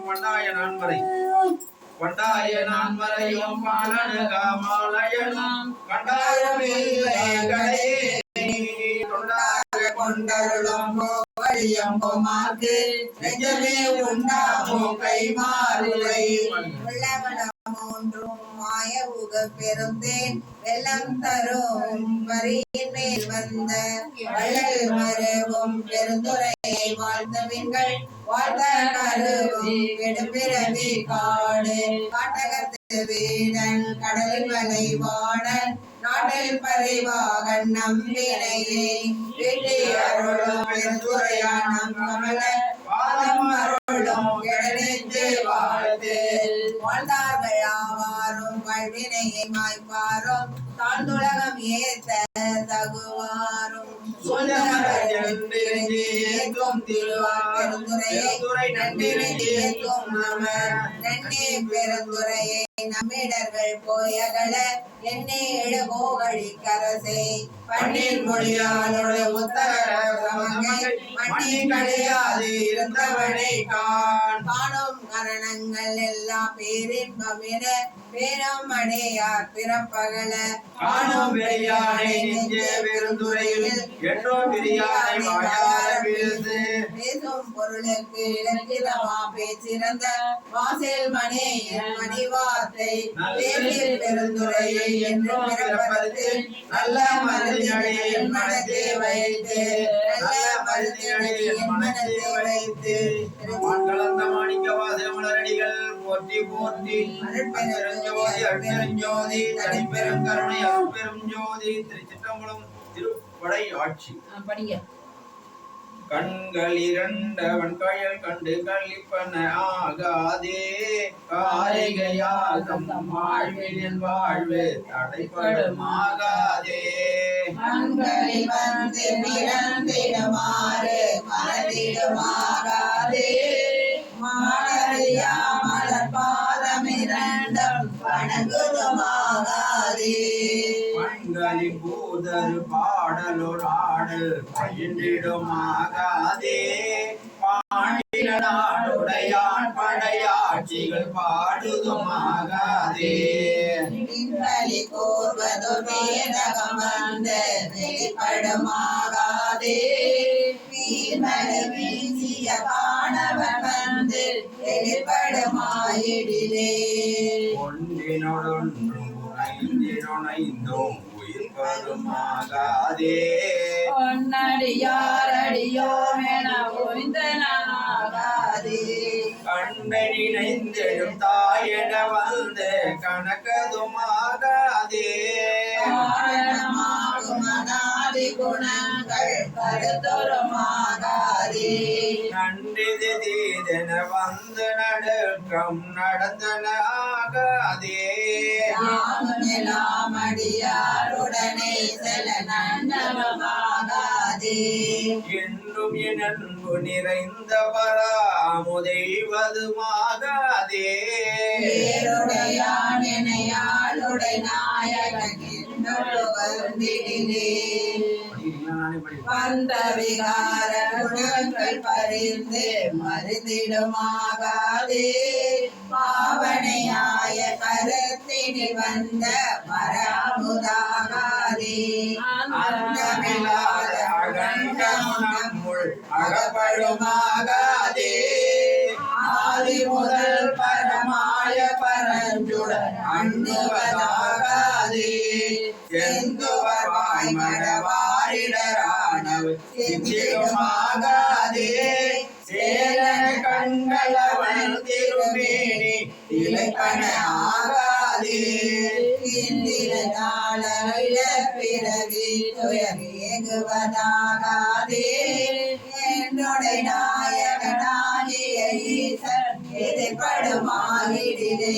பண்டாய நான்மறை பண்டாய நான்மறையும் பாலனுகா மாலயனும் கண்டாயமே தொண்டாக கொண்டருளும் வழியம் பொமாக்கு நெஞ்சமே மாய உக பெருந்தேன் எல்லாம் தரும். வரியின் மேல் வந்த வள்ளல் மருவும் பெருந்துரையை வாழ்ந்த பெண்கள் வாழ்ந்த கருவும் கெடுபிறவி காடு. காட்டகத்து வீடன் கடலில் மலை வாணன் நாட்டில் பதிவாக நம்பினையே. வீட்டை அருளும் பெருந்துரையானம் கமல வாதம் அருளும் கெடனெஞ்சு வாழ்த்து. வாழ்ந்தார்கள் ஆவாரும் கல்வினையை மாய்ப்பாரும் தாழ்ந்துலகம் ஏத்த தகுவாரும். ஏற்றும் திருவார் பெருந்துரையை நம நன்னே பெருந்துரையை நம்மிடர்கள் போயகல என்னே எழுபோகழி கரசை பன்னீர் மொழியாளோட உத்தர சமங்கை இருந்தவனை காணும் கரணங்கள் எல்லாம் பேரின்பமிட பேரம் அடையார் பிறப்பகல காணும் நெஞ்சே பெருந்துரையில் என்றோ பெரியானை வாயார பேசு பேசும் பொருளுக்கு இலக்கிதமா பேச்சிறந்த வாசல் மணி மணி வார்த்தை பேசில் பெருந்துரையை என்று பிறப்பதற்கு நல்ல மருந்தினை என் மனத்தை வைத்து நல்ல மருந்தினை என் மனத்தை வைத்து. கலந்த மாணிக்க வாசமலரடிகள் போற்றி போற்றி அருட்பெருஞ்சோதி அருட்பெருஞ்சோதி தனிப்பெரும் கருணை அருட்பெரும் ஜோதி திருச்சிற்றம்பலம் திருப்படை ஆட்சி படிங்க. கண்கள் இரண்டவன் கயல் கண்டு கழிப்பன ஆகாதே. காரிகையால் தம் வாழ்வினில் வாழ்வு தடைப்படும் ஆகாதே மண்களில் வந்து பிறந்திடுமாறு மறந்திடுமாகாதே. மாடறியா மலர் பாதம் இரண்டும் வணங்குதுமாகாதே. மண்களின் பூதரு பாடலோர் ஆடல் பயின்றிடுமாகாதே பாண்டிய நாடுடையான் படையாட்சிகள் பாடுதுமாகாதே. விண்களி கூர்வது வேதகம் வந்து வெளிப்படுமாகாதே. வீர்மலை வீசிய காணவன் வந்து வெளிப்படுமாயிடிலே ஒன்றினொடொன்றும் ஐந்தினொனைந்தும் உயிர் பருமாகாதே பொன்னடியாரடியோம் என தாயென வந்து கணக்கதுமாகாதே குணங்கள் கருத்தொருமாகாதே நன்றிது தீதென வந்து நடுக்கம் நடந்தன ஆகாதே நாமெல்லாம் அடியாருடனே செல நன்னவமாகாதே என்றும் என் அன்பு நிறைந்த பராமுதைவதுமாகாதே பேருடையான் எனையாளுடை நாயகன் என்னொரு வந்திடிலே வந்த விகார குணங்கள் பறிந்து மருந்திடுமாகாதே. பாவனையாய கருத்தினில் வந்த மரமுதாகாதே அந்தமில்லாத அகண்டம் நம்முள் அகப்படுமாகாதே. ஆதி முதல் பரமாய பரஞ்சுடன் அண்ணுவதாகாதே. செந்துவர்வாய் மடவா செஞ்சிடுமாகாதே சேரன கண்களவன் திருமேனி இலைப்பன ஆகாதே இந்திர நாள பிறவி துயர் ஏகுவதாகாதே என்னுடைய நாயகனாகிய ஈசன் எதிர்படுமாகிடிலே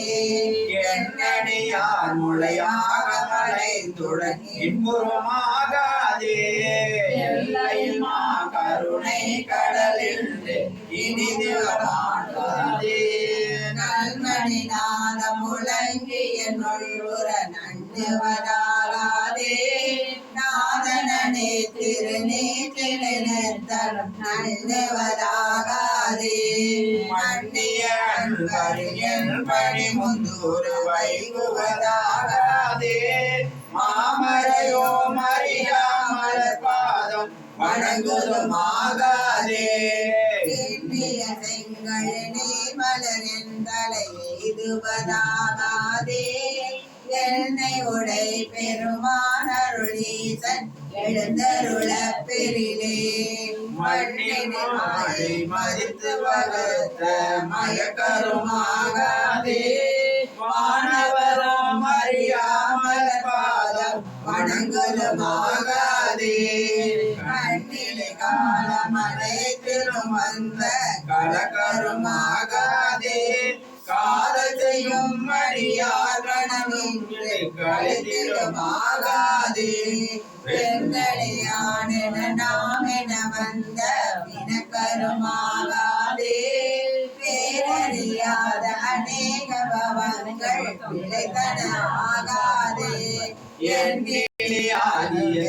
என்னடியார் முளையாக மலைந்துடன் இன்புறமாகாதே எல்லையில் மா கருணை கடலில் இனிது மாட்டாதே நல்மணி நாதம் முழங்கிய நுள்ளுற நண்டுவதாகாதே நாதனே திருநீற்றிலும் நல்ல எண்ணுவதாகாதே மன்னிய அன்பறிஞன் முந்தூறு வைகுவதாகாதே. மாமரையோ மரியா பாதம் வணங்குதுமாகாதே. எண்ணிய நீ மலரின் தலை எய்துவதாகாதே என்னை உடை பெருமானருளீசன் எழுந்தருள பெரிலே மண்ணினை மாலை மதித்து வகுத்த மயக்கருமாகாதே. மாணவரம் அறியாமல் பாதம் வணங்குதுமாகாதே. கண்ணிலே காலமலை திருமந்த காலத்தையும் காதல் கணமும் மடியார் கணமின்றி கழித்திடுமாகாதே என நாம் என வந்த வினக்கருமாகாதே பேரறியாத அநேக பவங்கள் விளைத்தன ஆகாதே எண்ணிலியாகிய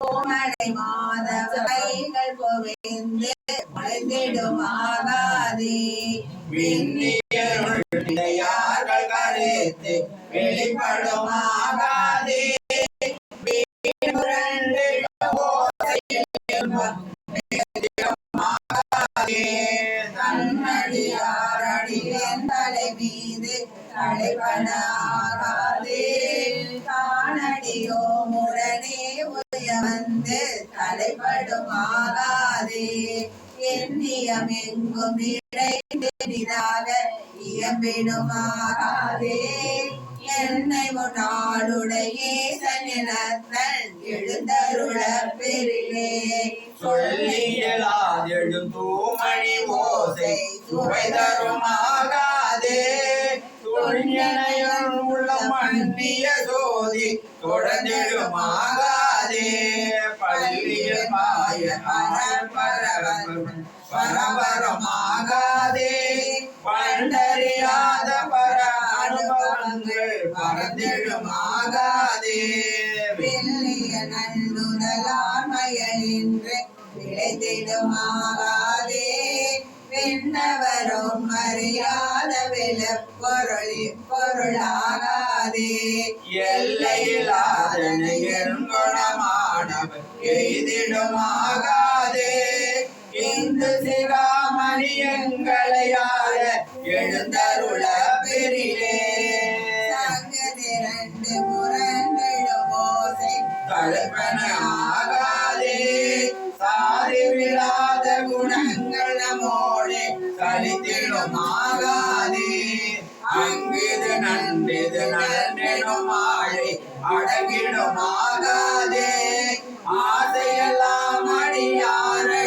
கோமடை மாதவ கைகள் குவிந்து முளைந்திடுமாகாதே விண்ணியருள் கருத்து வெளிப்படுமாகாதே வீணுரண்டு ஓசையில் இன்பம் மிகுதிடுமாகாதே. தன்னடியாரடியன் தலை மீது தலைவனாகாதே தலைப்படுமாகாதே எண்ணியம் எங்கும் இடைந்தெரிதாக இயம்பிடுமாகாதே என்னை முன்னாளுடைய சனினத்தன் எழுந்தருள பெரிலே சொல்லியலாதெழும் தூமணி ஓசை சுவை தருமாகாதே துணியனையுள் உள்ள மண்டிய சோதி தொடர்ந்திடுமாகாதே பள்ளியில் மாய பரபரமாகாதே பண்டறியாத பர அனுபவங்கள் பறந்திடுமாகாதே வெள்ளிய நன்னுதலான்மையனின்று விளைத்திடுமாகாதே விண்ணவரும் அறியாத பொருளி பொருளாகாதே. எல்லையில்லாதனையின் குணமானவர் எய்திடுமாகாதே. இந்து சிகாமணி எங்களையாள எழுந்தருள பெரிலே சங்கதிரண்டு முரண்டிடுமோசை ஓசை கழுப்பன சாதி விழாத குணங்கள் நம்மோடு கழித்திடுமாகாதே அங்கிது நன்றிது நன்றிடும் ஆழை அடங்கிடுமாகாதே. ஆசையெல்லாம் அடியாரடியோமெனும்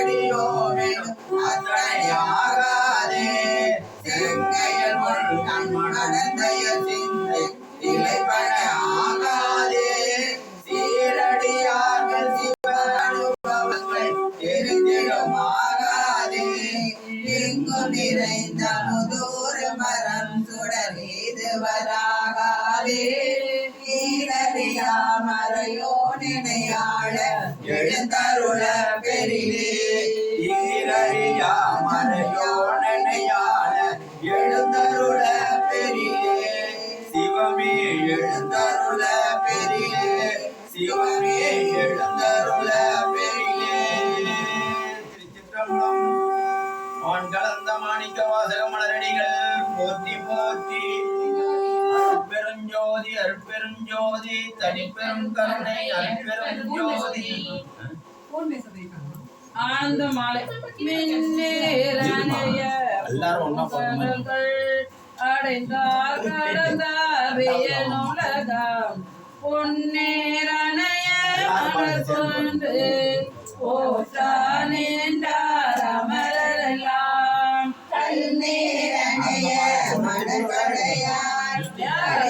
தனிப்பெரும் கருணை அருட்பெரும் ஜோதி. ஆனந்த மாலை மின்னேரணைய எல்லாரும். புகழ்கள் அடைந்தார் கடந்தார் வியனுலகம் பொன்னேரணைய அமரரெல்லாம்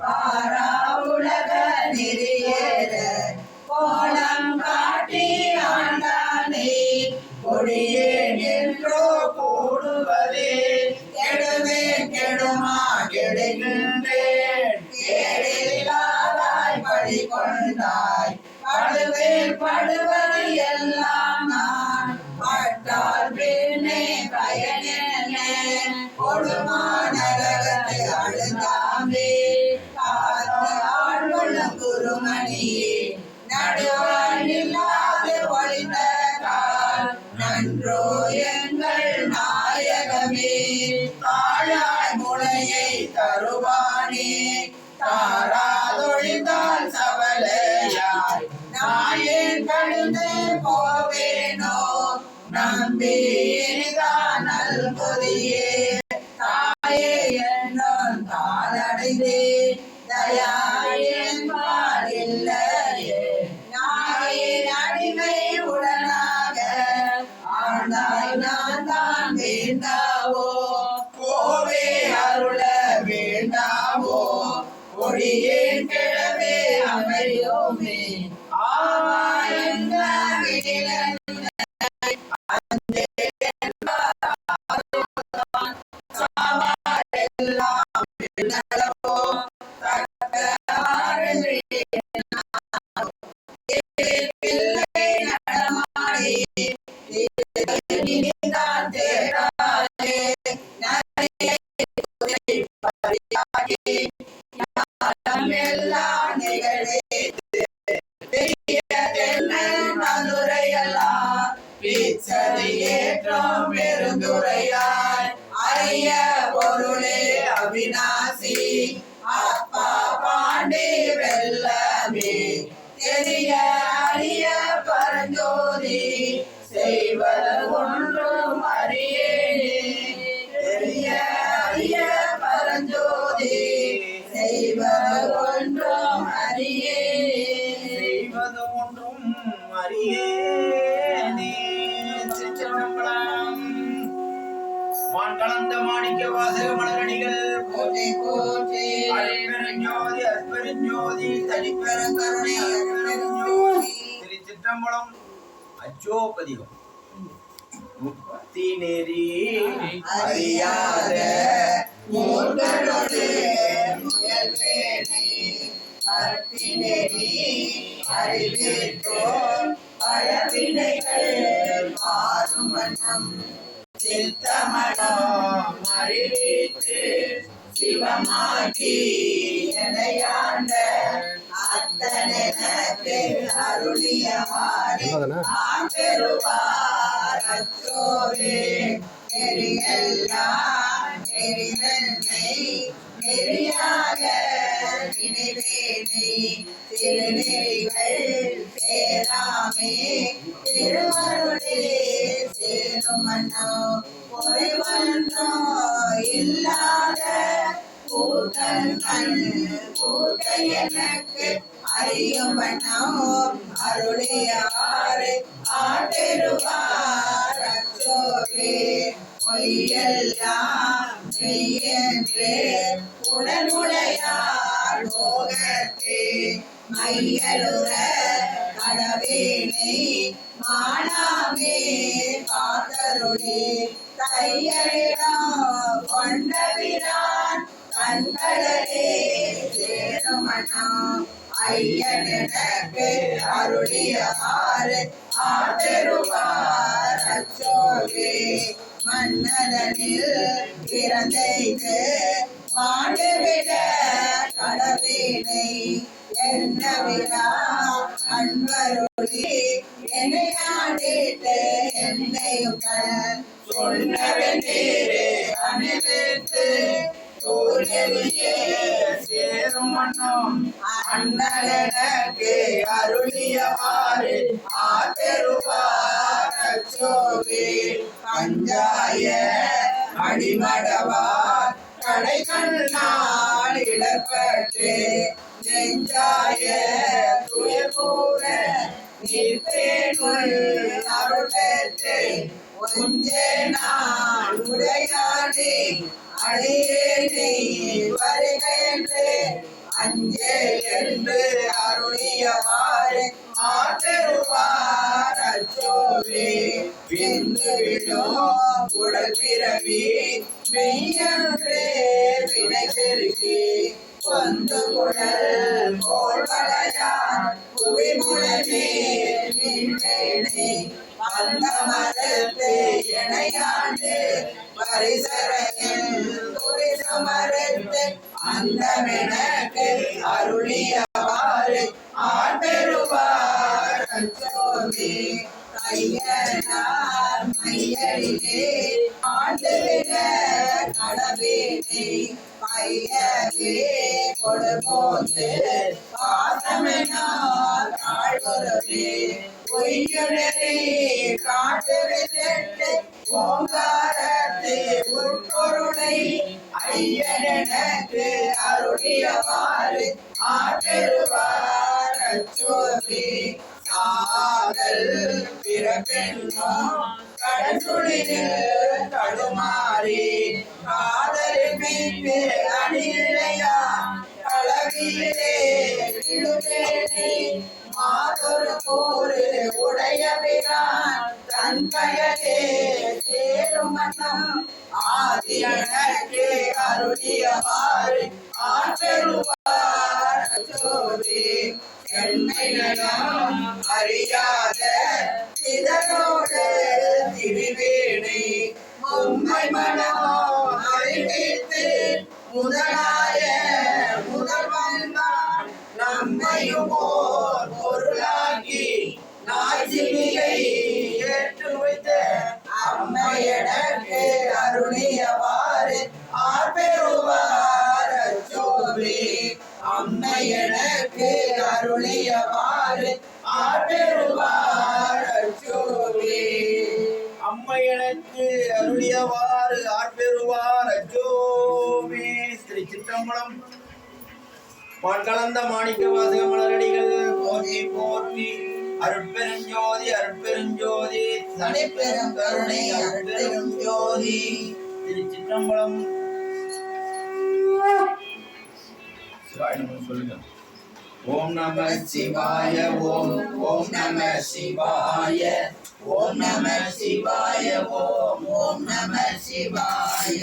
பாரா உலக நெறியேற கோலம் காட்டி ஆண்டானே கொடியேன் என்றோ கூடுவதே கெடுவே கெடுமா கெடுகின்றேன் கேடில்லாதாய் படி கொண்டாய் படுவேன் நாயேன் போவேனோ நம்பி இனிதான் நல்பொதியே Adiós. அற்பெருஞ்சோதி தனிப்பெருங்கருணை அருட்பெருஞ்சோதி. திருச்சிற்றம்பலம் அச்சோபதிகம். முக்தி நெறி அறியாத மூர்க்கனோடு முயல்வேனை. பத்தினெறி அறிவேற்றோர் பழவினைகள் மாறும் அறிவித்து சிவமாக்கி எனையாண்ட அத்தனெனக்கு அருளியவாறு ஆம்பெருவார் அச்சோரே நெறியெல்லாம் நெறிதன்னை நெறியாக நினைவேனை. திருநெறிகள் சேராமே திருவருளே சேரும் மன்னோ பொறிவன்றோ இல்லாத கூட்டன் கூட்ட எனக்கு அறியும் அருளியாறு ஆட்டெருவார் அச்சோரே பொய்யெல்லாம் மெய்யென்று உடனுடையார் போகத்தே மையலுற கடவேனை மானாமே காத்தருளே கையலிடம் கொண்டவிரான் கண்களே சேருமணம் ஐயன் எனக்கு அருளியாறு ஆதருவார் அச்சோவே மன்னதனில் பிறந்தைக்கு மாண்டுவிட கடவினை என்ன விழா அன்பருளி மாறி ஆதருவார் அச்சோவே விந்து விடும் உடல் பிறவி மெய்யன்றே வினை பெருகி வந்து குடல் காட்டு விட்டு ஓங்காரத்து உட்பொருளை ஐயனக்கு அருளியவாறு ஆற்றருவார் அச்சோவே சாகல் பிறப்பெண்ணோ கடற்குழியில் தடுமாறி காதலில் மீட்டு அணிலையா களவியிலே விழுவேனே மாதொரு கூறு உடைய பிரான் தன் பெயரே சேரும் மன்னம் ஆதியனக்கு அருளியவாறு ஆற்றருவார் ஜோதி. சென்மையிடம் அறியாத இதனோடு திருவேணை. உண்மை மனம் அறிவித்து முதல் கலந்த மாணிக்க வாசக மலரடிகள் போற்றி போற்றி. அருட்பெருஞ்சோதி அருட்பெருஞ்சோதி. தனிப்பெரும் கருணை அருட்பெரும் ஜோதி திரு சிற்றம்பலம் சிவாய நம சொல்லுங்க. ஓம் நம சிவாய ஓம் ஓம் நம சிவாய. ஓம் நம சிவாய ஓம் ஓம் நம சிவாய.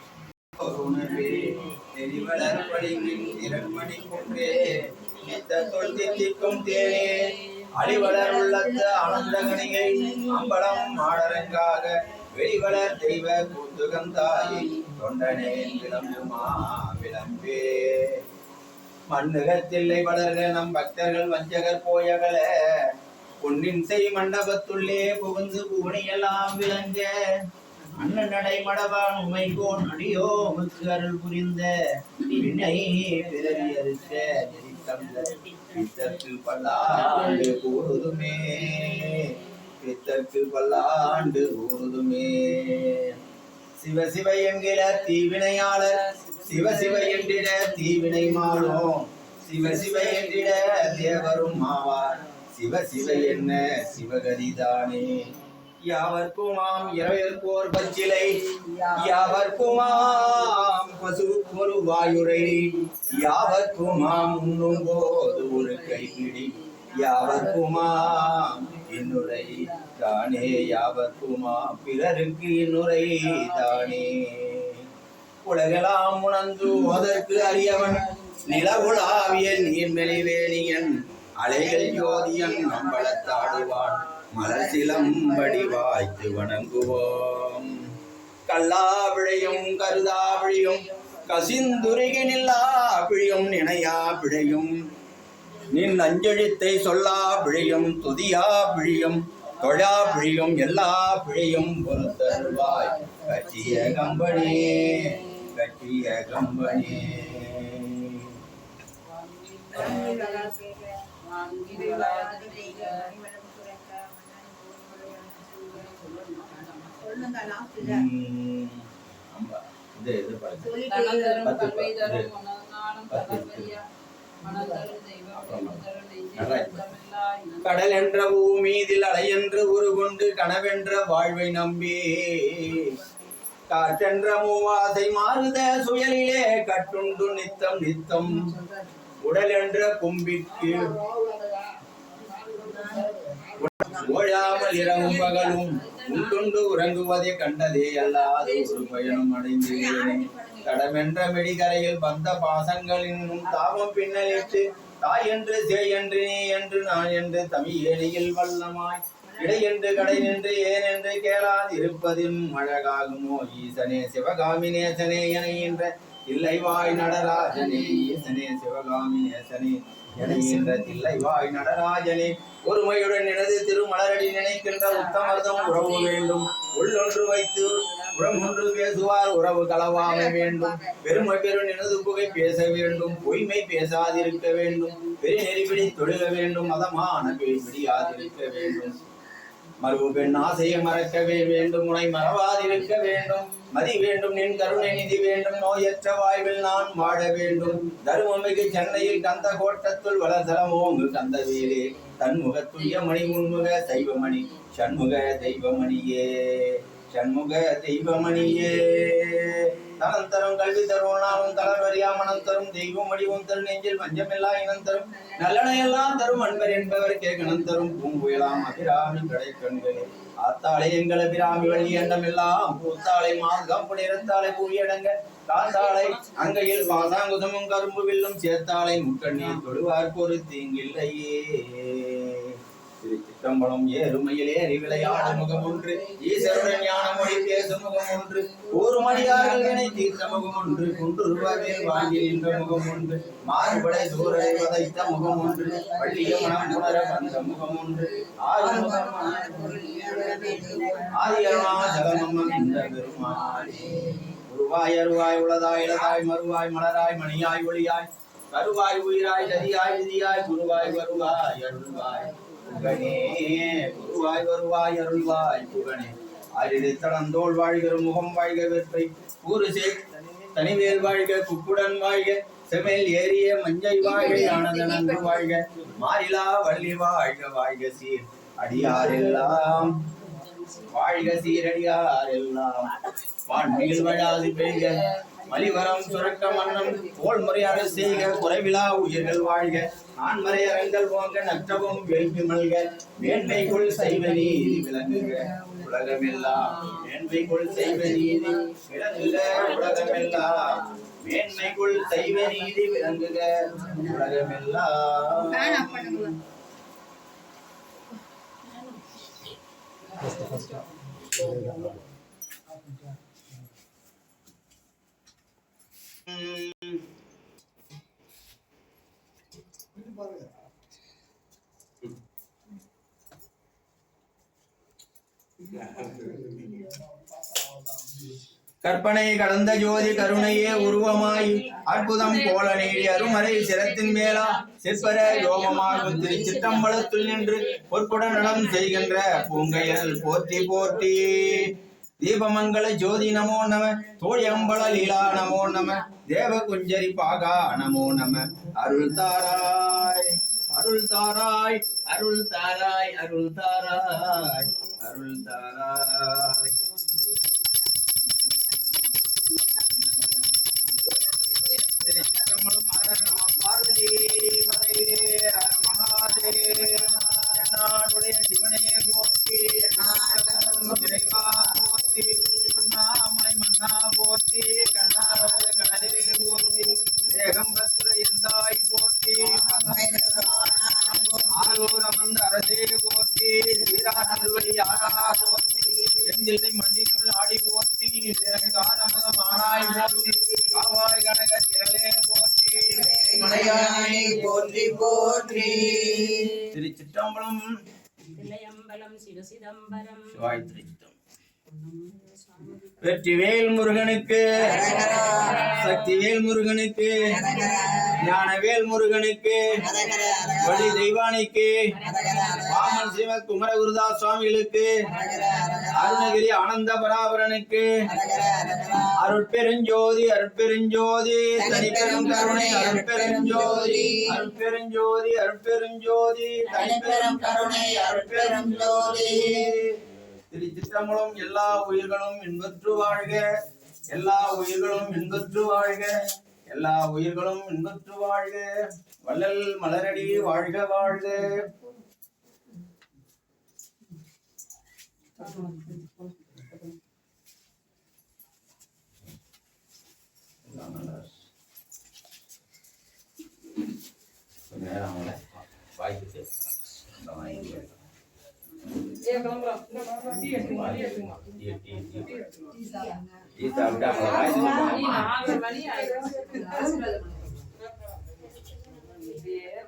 உணர்வே நெறிவளர்படியின் இரண்மணி கொன்றே நித்த தொல் தித்திக்கும் தேனே அடிவளர் உள்ளத்த ஆனந்த கணிகை அம்பலம் ஆடரங்காக வெளிவளர் தெய்வ கூத்துகம் கூத்துகந்தாயை தொண்டனே விளம்புமா விளம்பே. மண்ணுகத்தில்லை வளர்க நம் பக்தர்கள் வஞ்சகர் போயகல. பொன்னின் செய் மண்டபத்துள்ளே புகுந்து பூனையெல்லாம் விளங்க. அண்ணன் நடை மடவான் உமைகோன் அடியோ முத்து அருள் புரிந்த வினை பிறவி அறுக்க பித்தற்கு பல்லாண்டு கூறுதுமே பித்தற்கு பல்லாண்டு கூறுதுமே சிவ சிவ என்கிற தீவினையாளர் சிவ சிவ என்றிட தீவினை மாளும். சிவ சிவ என்றிட தேவரும் ஆவார். சிவ சிவ என்ன சிவகதிதானே. யாவர்க்குமாம் இரவிற்கோர் பச்சிலை யாவர்க்குமாம் பசு ஒரு வாயுரை யாவர்க்குமாம் உண்ணும் போது ஒரு கைப்பிடி யாவர்க்குமாம் இன்னுரை தானே யாவர்க்குமா பிறருக்கு இன்னுரை தானே. உலகெல்லாம் உணர்ந்து அதற்கு அறியவன் நிலவுலாவிய நீர்மெளிவேணியன் அலைகள் ஜோதியன் நம்பளத்தாடுவான் மலர் சிலம்படி வாய்த்து வணங்குவோம். கல்லாவிழையும் கருதாவிழியும் கசிந்துருகி நில்லா பிழியும் நினையா பிழையும் நின் அஞ்செழுத்தை சொல்லா பிழையும் துதியா பிழியும் தொழா பிழியும் எல்லா பிழையும் ஒரு பொறுத்தருவாய் கட்டிய கம்பனே கட்டிய கம்பனே. உம், கடல் என்ற பூமீதில் அலையென்று உருகொண்டு கனவென்ற வாழ்வை நம்பி காற்றென்ற மூவாசை மாறுத சுயலிலே கட்டுண்டு நித்தம் நித்தம். உடல் என்ற கும்பிற்கு ஓழாமல் இரவும் பகலும் உட்கொண்டு உறங்குவதை கண்டதே அல்லாது ஒரு பயணம் அடைந்து கடமென்ற மெடிகரையில் வந்த பாசங்களின் தாபம் பின்னலிட்டு தாய் என்று சே என்று நீ என்று நான் என்று தமிழ் ஏழையில் வல்லமாய். இடை என்று கடை நின்று ஏன் என்று கேளாது அழகாகுமோ ஈசனே சிவகாமி நேசனே என இல்லை வாய் நடராஜனே ஈசனே சிவகாமி நேசனே என வாய் நடராஜனே ஒருமையுடன் எனது திருமலரடி நினைக்கின்ற உத்தமர்தம் உறவு வேண்டும். உள்ளொன்று வைத்து உரம் பேசுவார் உறவு களவாக வேண்டும். பெருமை பெரும் எனது புகை பேச வேண்டும். பொய்மை பேசாதிருக்க வேண்டும். பெரிய நெறிபிடி தொழுக வேண்டும். மதமான பிடியாதிருக்க வேண்டும். மறுவு பெண் ஆசையை மறக்கவே வேண்டும். உனை மறவாதிருக்க வேண்டும். மதி வேண்டும் நின் கருணை நிதி வேண்டும் நோயற்ற வாய்வில் நான் வாழ வேண்டும். தருமமிகு சென்னையில் கந்த கோட்டத்துள் வளசலமோங்கு கந்த வேலே தன்முக மணி முன்முக சைவமணி சண்முக தெய்வமணியே. சண்முக தெய்வமணியே. தனம் தரும் கல்வி தருவனாலும் தளர்வரியா மனம் தரும். தெய்வம் வடிவம் தரும் நெஞ்சில் பஞ்சமில்லா இனம் தரும். நல்லனையெல்லாம் தரும் அன்பர் என்பவர் கணம் தரும். பூங்குயலாம் அபிராமி கடை கண்களே. ஆத்தாளை எங்கள் அபிராமி வள்ளி எண்ணமெல்லாம் பூத்தாளை மார்க்கம் புனிரத்தாளை அடங்க. காத்தாளை அங்கையில் பாசாங்குதமும் கரும்பு வில்லும். சேர்த்தாளை முக்கண்ணீர் தொழுவார் ஒரு தீங்கில்லையே தம்பளம் ஏறுமையில் ஏறி விளையாடு முகம் ஒன்று. ஈஸ்வரன் ஞான மொழி பேசும் முகம் ஒன்று. கூறுமடியார்கள் வினை தீர்த்த முகம் ஒன்று. குன்றுருவாவில் வாங்கி நின்ற முகம் ஒன்று. மாறுபடை சூரரை வதைத்த முகம் ஒன்று. பள்ளிய மனம் உணர வந்த முகம் ஒன்று. ஆறுமுகம் ஜலமம் இந்த பெருமாளே உருவாய் அருவாய் உளதாய் இளதாய் மறுவாய் மலராய் மணியாய் ஒளியாய். கருவாய் உயிராய் கதியாய் விதியாய் குருவாய் வருவாய் அருள்வாய். புகனே குருவாய் வருவாய் அருள்வாய். புகனே. அரிது தளந்தோள் வாழ்கிற முகம் வாழ்க வெற்றை சேர் தனிவேல் வாழ்க குப்புடன் வாழ்க. செமேல் ஏறிய மஞ்சை வாழ்க ஆனந்த நன்று வாழ்க. மாறிலா வள்ளி வாழ்க வாழ்க சீர். அடியாரெல்லாம். வாழ்க சீரடியாரெல்லாம் வான்மையில் வழாது பெய்க. மலிவரம் சுரக்க மன்னம் போல் முறையாக செய்க குறைவிலா உயிர்கள் வாழ்க. நான்மறை அரங்கள் ஓங்க நற்றவும் வேள்வி மல்க. மேன்மைக்குள் சைவ நீதி விளங்குக. உலகமெல்லாம் மேன்மைக்குள் சைவ நீதி விளங்குக. உலகமெல்லாம் மேன்மைக்குள் சைவ நீதி விளங்குக. உலகமெல்லாம் கற்பனை கடந்த ஜோதி கருணையே உருவமாய் அற்புதம் போல நீடி அருமறை சிரத்தின் மேலா சிற்பர யோகமாகும் சித்தம்பலத்தில் நின்று பொற்புடன் நலம் செய்கின்ற பூங்கையல் போற்றி போற்றி. தீபமங்கள ஜோதி நமோ நம தோழி லீலா நமோ நம தேவ குஞ்சரி பாகா நமோ நம. அருள் தாராய் அருள் தாராய் அருள் தாராய் அருள் தாராய் அருள் தாராய். பார்வதி மகாதேவ. சிவனே தில்லையம்பலம் சிவசிதம்பரம் சிவாய் திருச்சிற்றம்பலம் வெற்றிவேல் முருகனுக்கு. சக்திவேல் முருகனுக்கு. ஞானவேல் முருகனுக்கு. வழி தெய்வானிக்கு. வாமன் சிவ குமரகுருதாஸ் சுவாமிகளுக்கு அருணகிரி ஆனந்த பராபரனுக்கு அருட்பெருஞ்சோதி அருட்பெருஞ்சோதி. தனிப்பெரும் கருணை அருட்பெருஞ்சோதி. அருட்பெருஞ்சோதி அருட்பெருஞ்சோதி. தனிப்பெரும் கருணை அருட்பெருஞ்சோதி. திரு திருச்சிற்றம்பலம் எல்லா உயிர்களும் இன்பற்று வாழ்க. எல்லா உயிர்களும் இன்பற்று வாழ்க. எல்லா உயிர்களும் இன்பற்று வாழ்க. வள்ளல் மலரடி வாழ்க வாழ்க. நேரம் வாய்ப்பு ये